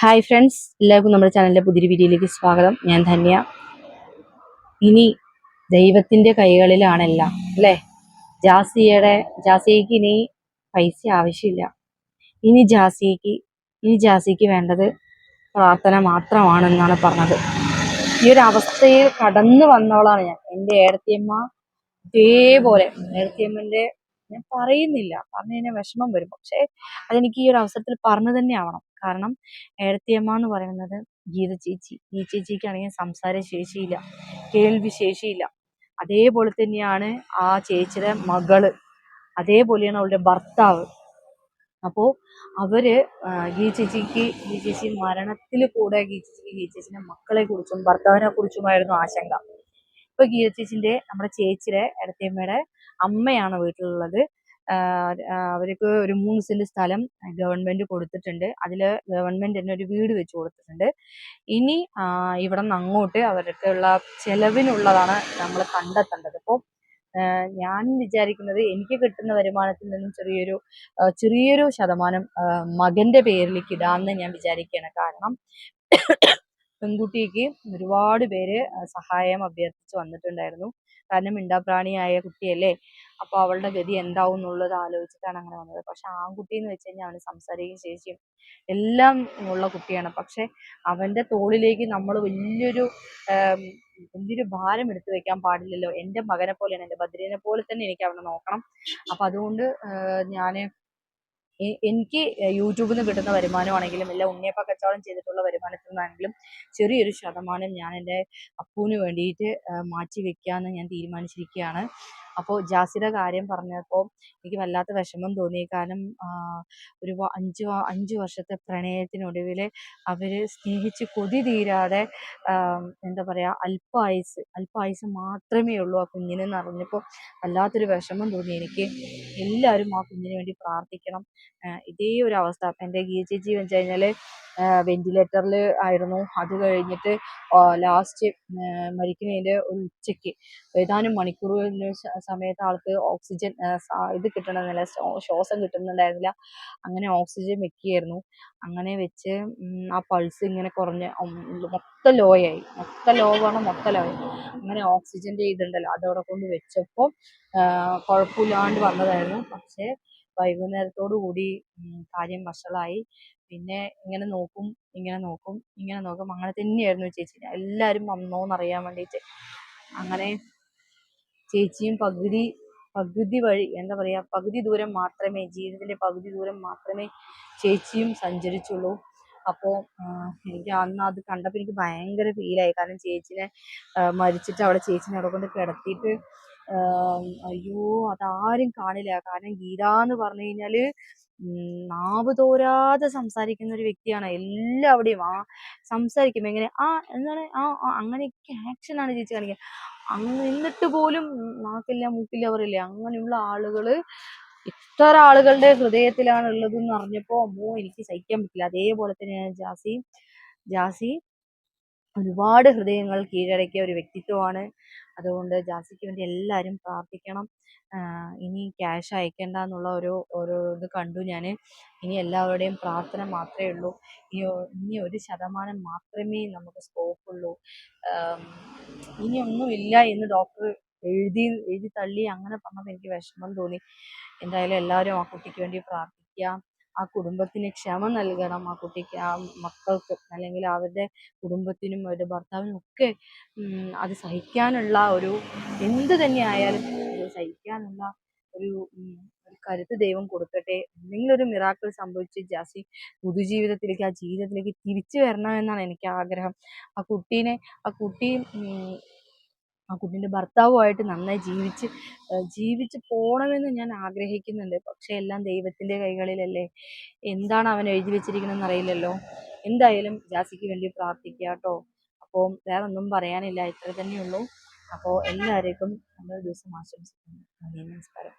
Hi friends എല്ലാവർക്കും നമ്മുടെ ചാനലിലെ പുതിയൊരു വീഡിയോയിലേക്ക് സ്വാഗതം. ഞാൻ ധന്യ. ഇനി ദൈവത്തിന്റെ കൈകളിലാണെല്ലാം അല്ലേ? ജാസിയുടെ ജാസിക്ക് ഇനി പൈസ ആവശ്യമില്ല. ഇനി ജാസിക്ക് ഇനി ജാസിക്ക് വേണ്ടത് പ്രാർത്ഥന മാത്രമാണെന്നാണ് പറഞ്ഞത്. ഈ ഒരു അവസ്ഥയിൽ കടന്നു വന്നോളാണ് ഞാൻ. എന്റെ ഏടത്തിയമ്മ ഇതേപോലെ ഏടത്തിയമ്മന്റെ ഞാൻ പറയുന്നില്ല. പറഞ്ഞു കഴിഞ്ഞാൽ വിഷമം വരും. പക്ഷേ അതെനിക്ക് ഈ ഒരു അവസരത്തിൽ പറഞ്ഞു തന്നെ ആവണം. കാരണം ഏഴത്തിയമ്മ എന്ന് പറയുന്നത് ഗീത ചേച്ചി ഈ ചേച്ചിക്കാണെങ്കിൽ സംസാര ശേഷിയില്ല കേൾവി ശേഷിയില്ല. അതേപോലെ തന്നെയാണ് ആ ചേച്ചിയുടെ മകൾ. അതേപോലെയാണ് അവളുടെ ഭർത്താവ്. അപ്പോൾ അവർ ഗീ ചേച്ചിക്ക് ഗീ ചേച്ചി മരണത്തിൽ കൂടെ ഗീ ചേച്ചിക്ക് ഗീ ചേച്ചിന്റെ മക്കളെ കുറിച്ചും ഭർത്താവിനെ കുറിച്ചുമായിരുന്നു ആശങ്ക. ഇപ്പൊ ഗീത ചേച്ചിന്റെ നമ്മുടെ ചേച്ചിയുടെ ഇടത്തിയമ്മയുടെ അമ്മയാണ് വീട്ടിലുള്ളത്. അവർക്ക് ഒരു മൂന്ന് സെന്റ് സ്ഥലം ഗവൺമെന്റ് കൊടുത്തിട്ടുണ്ട്. അതിൽ ഗവൺമെന്റ് തന്നെ ഒരു വീട് വെച്ച് കൊടുത്തിട്ടുണ്ട്. ഇനി ഇവിടെ നിന്ന് അങ്ങോട്ട് അവർക്കുള്ള ചെലവിനുള്ളതാണ് നമ്മൾ കണ്ടെത്തേണ്ടത്. അപ്പോൾ ഞാൻ വിചാരിക്കുന്നത് എനിക്ക് കിട്ടുന്ന വരുമാനത്തിൽ നിന്നും ചെറിയൊരു ചെറിയൊരു ശതമാനം മകന്റെ പേരിലേക്ക് ഇടാമെന്ന് ഞാൻ വിചാരിക്കുകയാണ് കാരണം പെൺകുട്ടിക്ക് ഒരുപാട് പേര് സഹായം അഭ്യർത്ഥിച്ച് വന്നിട്ടുണ്ടായിരുന്നു. കാരണം മിണ്ടാപ്രാണിയായ കുട്ടിയല്ലേ? അപ്പോൾ അവളുടെ ഗതി എന്താവും എന്നുള്ളത് ആലോചിച്ചിട്ടാണ് അങ്ങനെ വന്നത്. പക്ഷെ ആൺകുട്ടി എന്ന് വെച്ച് കഴിഞ്ഞാൽ അവന് സംസാരിക്കുകയും ശേഷിയും എല്ലാം ഉള്ള കുട്ടിയാണ്. പക്ഷെ അവന്റെ തോളിലേക്ക് നമ്മൾ വലിയൊരു വലിയൊരു ഭാരം എടുത്തു വെക്കാൻ പാടില്ലല്ലോ. എന്റെ മകനെ പോലെയാണ് എന്റെ ബദ്രീനെ പോലെ തന്നെ എനിക്ക് അവനെ നോക്കണം. അപ്പം അതുകൊണ്ട് ഞാൻ എനിക്ക് യൂട്യൂബിൽ നിന്ന് കിട്ടുന്ന വരുമാനമാണെങ്കിലും എല്ലാം ഉണ്ണിയപ്പ കച്ചവടം ചെയ്തിട്ടുള്ള വരുമാനത്തിൽ നിന്നാണെങ്കിലും ചെറിയൊരു ശതമാനം ഞാൻ എന്റെ അപ്പൂന് വേണ്ടിയിട്ട് മാറ്റി വെക്കാമെന്ന് ഞാൻ തീരുമാനിച്ചിരിക്കുകയാണ് അപ്പോൾ ജാസിയുടെ കാര്യം പറഞ്ഞപ്പോൾ എനിക്ക് വല്ലാത്ത വിഷമം തോന്നി. കാരണം ഒരു അഞ്ച് അഞ്ച് വർഷത്തെ പ്രണയത്തിനൊടുവിൽ അവർ സ്നേഹിച്ച് കൊതി തീരാതെ എന്താ പറയുക അല്പായുസ് അല്പായുസ് മാത്രമേ ഉള്ളൂ ആ കുഞ്ഞിനെന്ന് അറിഞ്ഞപ്പോൾ വല്ലാത്തൊരു വിഷമം തോന്നി. എനിക്ക് എല്ലാവരും ആ കുഞ്ഞിന് വേണ്ടി പ്രാർത്ഥിക്കണം. ഇതേ ഒരു അവസ്ഥ. എന്റെ ഗീ ചേച്ചി വെച്ച് കഴിഞ്ഞാൽ വെന്റിലേറ്ററിൽ ആയിരുന്നു. അത് കഴിഞ്ഞിട്ട് ലാസ്റ്റ് മരിക്കുന്നതിന്റെ ഒരു ഉച്ചയ്ക്ക് ഏതാനും മണിക്കൂറുകൾ സമയത്ത് ആൾക്ക് ഓക്സിജൻ ഇത് കിട്ടണമെന്നില്ല ശ്വാസം കിട്ടുന്നുണ്ടായിരുന്നില്ല. അങ്ങനെ ഓക്സിജൻ വെക്കുകയായിരുന്നു. അങ്ങനെ വെച്ച് ആ പൾസ് ഇങ്ങനെ കുറഞ്ഞ് മൊത്തം ലോ ആയി. മൊത്തം ലോ വേണം മൊത്തം ലോ ആയി. അങ്ങനെ ഓക്സിജന്റെ ഇതുണ്ടല്ലോ അതവിടെ കൊണ്ട് വെച്ചപ്പോൾ കുഴപ്പമില്ലാണ്ട് വന്നതായിരുന്നു. പക്ഷേ വൈകുന്നേരത്തോടു കൂടി കാര്യം വഷളായി. പിന്നെ ഇങ്ങനെ നോക്കും ഇങ്ങനെ നോക്കും ഇങ്ങനെ നോക്കും. അങ്ങനെ തന്നെയായിരുന്നു ചേച്ചി. എല്ലാവരും വന്നോന്ന് അറിയാൻ വേണ്ടിയിട്ട് അങ്ങനെ ചേച്ചിയും പകുതി പകുതി വഴി എന്താ പറയുക പകുതി ദൂരം മാത്രമേ ജീവിതത്തിന്റെ പകുതി ദൂരം മാത്രമേ ചേച്ചിയും സഞ്ചരിച്ചുള്ളൂ. അപ്പോൾ എനിക്ക് അന്ന് അത് കണ്ടപ്പോൾ എനിക്ക് ഭയങ്കര ഫീലായി കാരണം ചേച്ചിനെ മരിച്ചിട്ട് അവിടെ ചേച്ചിനെ അവിടെ കൊണ്ട് കിടത്തിയിട്ട് അയ്യോ അതാരും കാണില്ല. കാരണം ഗീത എന്ന് പറഞ്ഞു കഴിഞ്ഞാൽ നാവ് തോരാതെ സംസാരിക്കുന്ന ഒരു വ്യക്തിയാണ്. എല്ലാവിടെയും ആ സംസാരിക്കും. എങ്ങനെ? ആ എന്താണ്? ആ അങ്ങനെയൊക്കെ ആക്ഷനാണ് ചേച്ചി കാണിക്കുക അങ്ങ് എന്നിട്ട് പോലും നാക്കില്ല മൂക്കില്ല പറയില്ലേ അങ്ങനെയുള്ള ആളുകൾ ഇത്ര ആളുകളുടെ ഹൃദയത്തിലാണ് ഉള്ളത് എന്ന് അറിഞ്ഞപ്പോൾ അമ്മോ എനിക്ക് സഹിക്കാൻ പറ്റില്ല. അതേപോലെ തന്നെയാണ് ജാസി ജാസി ഒരുപാട് ഹൃദയങ്ങൾ കീഴടക്കിയ ഒരു വ്യക്തിത്വമാണ്. അതുകൊണ്ട് ജാസിക്ക് വേണ്ടി എല്ലാവരും പ്രാർത്ഥിക്കണം. ഇനി ക്യാഷ് അയക്കേണ്ട എന്നുള്ള ഒരു ഒരു ഇത് കണ്ടു ഞാൻ ഇനി എല്ലാവരുടെയും പ്രാർത്ഥന മാത്രമേ ഉള്ളൂ. ഇനി ഇനി ഒരു ശതമാനം മാത്രമേ നമുക്ക് സ്കോപ്പ് ഉള്ളൂ ഇനി ഒന്നുമില്ല എന്ന് ഡോക്ടർ എഴുതി എഴുതി തള്ളി അങ്ങനെ പറഞ്ഞപ്പോൾ എനിക്ക് വിഷമം തോന്നി. എന്തായാലും എല്ലാവരും ആ കുട്ടിക്ക് വേണ്ടി പ്രാർത്ഥിക്കുക ആ കുടുംബത്തിന് ക്ഷമ നൽകണം ആ കുട്ടിക്ക് ആ മക്കൾക്ക് അല്ലെങ്കിൽ അവരുടെ കുടുംബത്തിനും അവരുടെ ഭർത്താവിനും ഒക്കെ അത് സഹിക്കാനുള്ള ഒരു എന്ത് തന്നെ ആയാലും സഹിക്കാനുള്ള ഒരു കരുത്ത് ദൈവം കൊടുക്കട്ടെ. എന്തെങ്കിലും ഒരു മിറാക്കൾ സംഭവിച്ച് ജാസി പുതുജീവിതത്തിലേക്ക് ആ ജീവിതത്തിലേക്ക് തിരിച്ചു വരണമെന്നാണ് എനിക്ക് ആഗ്രഹം. ആ കുട്ടീനെ ആ കുട്ടി ആ കുട്ടീന്റെ ഭർത്താവുമായിട്ട് നന്നായി ജീവിച്ച് ജീവിച്ച് പോകണമെന്ന് ഞാൻ ആഗ്രഹിക്കുന്നുണ്ട്. പക്ഷേ എല്ലാം ദൈവത്തിന്റെ കൈകളിലല്ലേ? എന്താണ് അവൻ എഴുതി വെച്ചിരിക്കുന്നതെന്ന് അറിയില്ലല്ലോ. എന്തായാലും ജാസിക്ക് വേണ്ടി പ്രാർത്ഥിക്കുക കേട്ടോ. അപ്പോൾ വേറെ ഒന്നും പറയാനില്ല. ഇത്ര തന്നെയുള്ളൂ. അപ്പോൾ എല്ലാവർക്കും നല്ലൊരു ദിവസം ആശംസിക്കുന്നു. നന്ദി നമസ്കാരം.